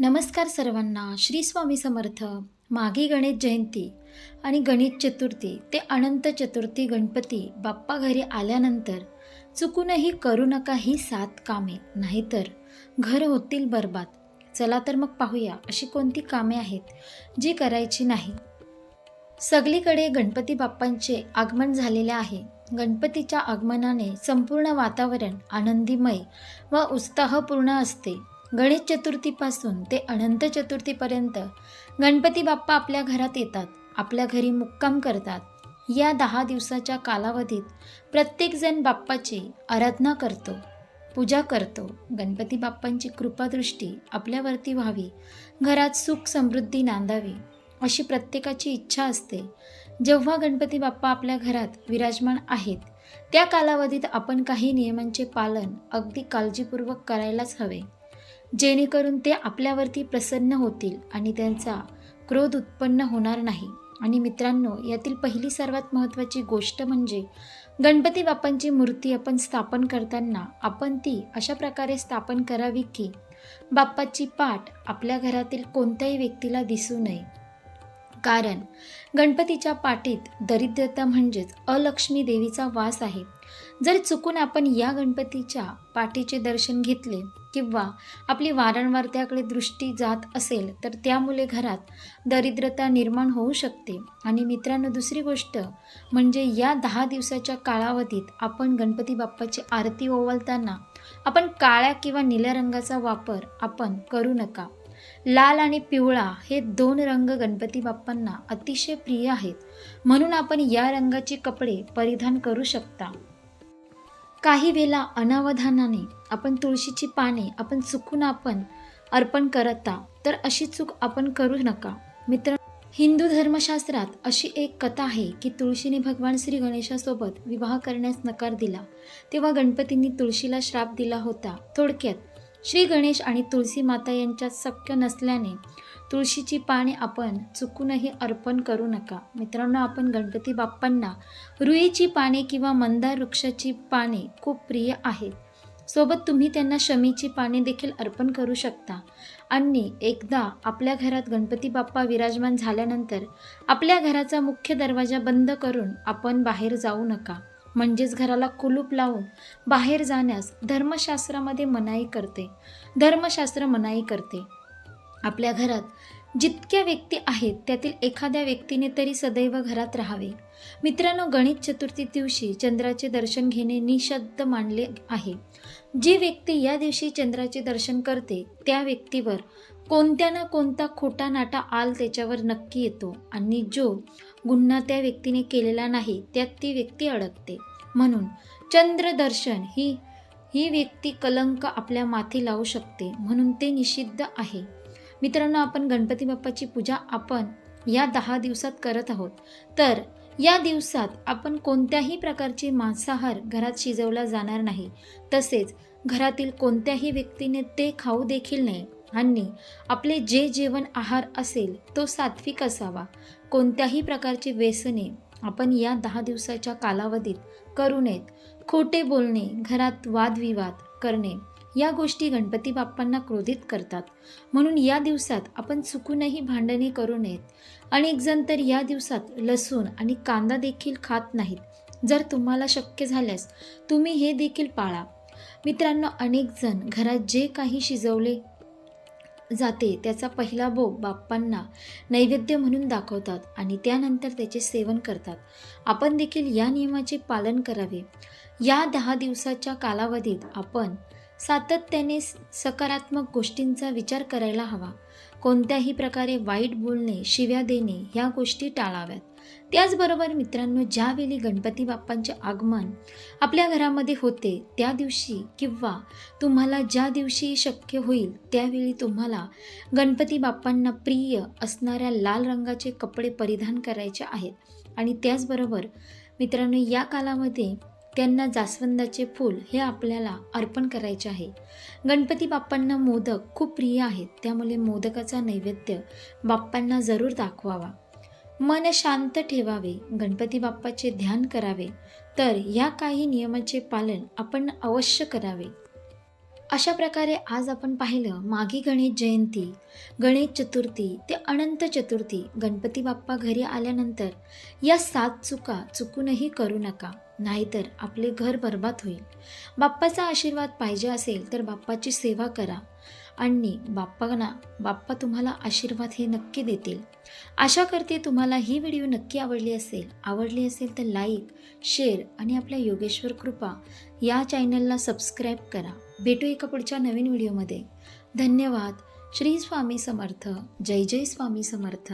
नमस्कार सर्वांना श्री स्वामी समर्थ माघी गणेश जयंती आणि गणेश चतुर्थी ते अनंत चतुर्थी गणपती बाप्पा घरी आल्यानंतर चुकूनही करू नका ही सात कामे नाहीतर घर होतील बरबाद. चला तर मग पाहूया अशी कोणती कामे आहेत जी करायची नाही. सगळीकडे गणपती बाप्पांचे आगमन झालेले आहे. गणपतीच्या आगमनाने संपूर्ण वातावरण आनंदीमय व उत्साहपूर्ण असते. गणेश चतुर्थीपासून ते अनंत चतुर्थीपर्यंत गणपती बाप्पा आपल्या घरात येतात आपल्या घरी मुक्काम करतात. या दहा दिवसाच्या कालावधीत प्रत्येकजण बाप्पाची आराधना करतो पूजा करतो. गणपती बाप्पांची कृपादृष्टी आपल्यावरती व्हावी घरात सुख समृद्धी नांदावी अशी प्रत्येकाची इच्छा असते. जेव्हा गणपती बाप्पा आपल्या घरात विराजमान आहेत त्या कालावधीत आपण काही नियमांचे पालन अगदी काळजीपूर्वक करायलाच हवे. जेणेकरून ते आपल्यावरती प्रसन्न होतील आणि त्यांचा क्रोध उत्पन्न होणार नाही. आणि मित्रांनो यातील पहिली सर्वात महत्त्वाची गोष्ट म्हणजे गणपती बाप्पांची मूर्ती आपण स्थापन करताना आपण ती अशा प्रकारे स्थापन करावी की बाप्पाची पाठ आपल्या घरातील कोणत्याही व्यक्तीला दिसू नये. कारण गणपतीच्या पाठीत दरिद्रता म्हणजेच अलक्ष्मी देवीचा वास आहे. जर चुकून आपण या गणपतीच्या पाठीचे दर्शन घेतले किंवा आपली वारंवार त्याकडे दृष्टी जात असेल तर त्यामुळे घरात दरिद्रता निर्माण होऊ शकते. आणि मित्रांनो दुसरी गोष्ट म्हणजे या दहा दिवसाच्या कालावधीत आपण गणपती बाप्पाची आरती ओवाळताना आपण काळ्या किंवा निळ्या रंगाचा वापर आपण करू नका. लाल आणि पिवळा हे दोन रंग गणपती बाप्पांना अतिशय प्रिय आहेत. म्हणून आपण या रंगाचे कपडे परिधान करू शकता. काही वेळा अनावधानाने आपण तुळशीची पाने आपण चुकून आपण अर्पण करता तर अशी चूक आपण करू नका. मित्र हिंदू धर्मशास्त्रात अशी एक कथा आहे की तुळशीने भगवान श्री गणेशासोबत विवाह करण्यास नकार दिला. तेव्हा गणपतींनी तुळशीला श्राप दिला होता. थोडक्यात श्री गणेश आणि तुळशी माता यांच्यात शक्य नसल्याने तुळशीची पाने आपण चुकूनही अर्पण करू नका. मित्रांनो आपण गणपती बाप्पांना रुईची पाने किंवा मंदार वृक्षाची पाने खूप प्रिय आहेत सोबत तुम्ही त्यांना शमीची पाने देखील अर्पण करू शकता. आणि एकदा आपल्या घरात गणपती बाप्पा विराजमान झाल्यानंतर आपल्या घराचा मुख्य दरवाजा बंद करून आपण बाहेर जाऊ नका. म्हणजेच घराला कुलूप लावून बाहेर जाण्यास धर्मशास्त्रामध्ये मनाई करते. धर्मशास्त्र मनाई करते. आपल्या घरात. जितक्या व्यक्ती आहेत त्यातील एखाद्या व्यक्तीने तरी सदैव घरात राहावे. मित्रांनो गणेश चतुर्थी दिवशी चंद्राचे दर्शन घेणे निषद्ध मानले आहे. जी व्यक्ती या दिवशी चंद्राचे दर्शन करते त्या व्यक्तीवर कोणत्या ना कोणता खोटा नाटा आल त्याच्यावर नक्की येतो आणि जो गुन्हा त्या व्यक्तीने केलेला नाही त्यात ती व्यक्ती अडकते. म्हणून चंद्रदर्शन ही ही व्यक्ती कलंक आपल्या माथी लावू शकते म्हणून ते निषिद्ध आहे. मित्रांनो आपण गणपती बाप्पाची पूजा आपण या दहा दिवसात करत आहोत. तर या दिवसात आपण कोणत्याही प्रकारचे मांसाहार घरात शिजवला जाणार नाही. तसेच घरातील कोणत्याही व्यक्तीने ते खाऊ देखील नाही आणि आपले जे जेवण आहार असेल तो सात्विक असावा. कोणत्याही प्रकारची व्यसने आपण या दहा दिवसाच्या कालावधीत करू नयेत. खोटे बोलणे घरात वादविवाद करणे या गोष्टी गणपती बाप्पांना क्रोधित करतात. म्हणून या दिवसात आपण चुकूनही भांडणे करू नयेत. अनेक जण तर या दिवसात लसूण आणि कांदा देखील खात नाहीत. जर तुम्हाला शक्य झाल्यास तुम्ही हे देखील पाळा. मित्रांनो अनेक जण घरात जे काही शिजवले जाते त्याचा पहिला भोग बाप्पांना नैवेद्य म्हणून दाखवतात आणि त्यानंतर त्याचे सेवन करतात. आपण देखील या नियमाचे पालन करावे. या दहा दिवसाच्या कालावधीत आपण सातत्याने सकारात्मक गोष्टींचा विचार करायला हवा. कोणत्याही प्रकारे वाईट बोलणे शिव्या देणे ह्या गोष्टी टाळाव्यात. त्याचबरोबर मित्रांनो ज्यावेळी गणपती बाप्पांचे आगमन आपल्या घरामध्ये होते त्या दिवशी किंवा तुम्हाला ज्या दिवशी शक्य होईल त्यावेळी तुम्हाला गणपती बाप्पांना प्रिय असणाऱ्या लाल रंगाचे कपडे परिधान करायचे आहेत. आणि त्याचबरोबर मित्रांनो या कालामध्ये त्यांना जास्वंदाचे फूल हे आपल्याला अर्पण करायचे आहे. गणपती बाप्पांना मोदक खूप प्रिय आहेत. त्यामुळे मोदकाचा नैवेद्य बाप्पांना जरूर दाखवावा. मन शांत ठेवावे. गणपती बाप्पाचे ध्यान करावे. तर ह्या काही नियमाचे पालन आपण अवश्य करावे. अशा प्रकारे आज आपण पाहिलं मागी गणेश जयंती गणेश चतुर्थी ते अनंत चतुर्थी. गणपती बाप्पा घरी आल्यानंतर या सात चुका चुकूनही करू नका. नाहीतर आपले घर बर्बाद होईल. बाप्पाचा आशीर्वाद पाहिजे असेल तर बाप्पाची सेवा करा. आणि बाप्पांना बाप्पा तुम्हाला आशीर्वाद हे नक्की देतील. आशा करते तुम्हाला ही व्हिडिओ नक्की आवडली असेल. आवडली असेल तर लाईक शेअर आणि आपल्या योगेश्वर कृपा या चॅनलला सबस्क्राईब करा. भेटू एका पुढच्या नवीन व्हिडिओमध्ये. धन्यवाद. श्री स्वामी समर्थ. जय जय स्वामी समर्थ.